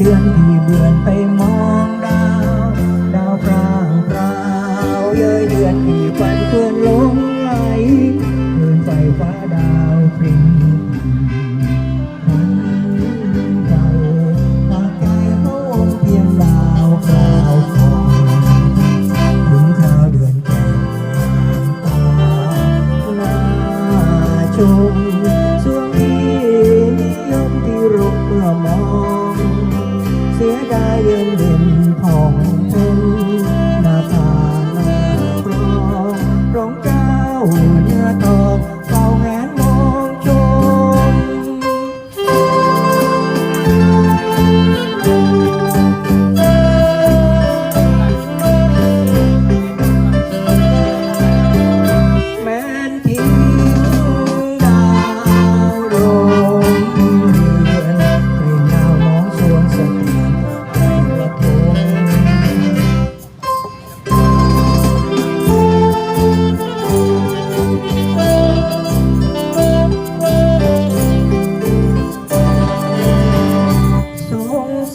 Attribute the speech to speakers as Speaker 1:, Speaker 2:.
Speaker 1: เดือนที่เบือนไปมองดาว ดาวพรางพราวเย้ยเดือนที่ฝันเพื่อนลงไหลเพื่อนไฟฟ้าดาวปริ้ง Thank you.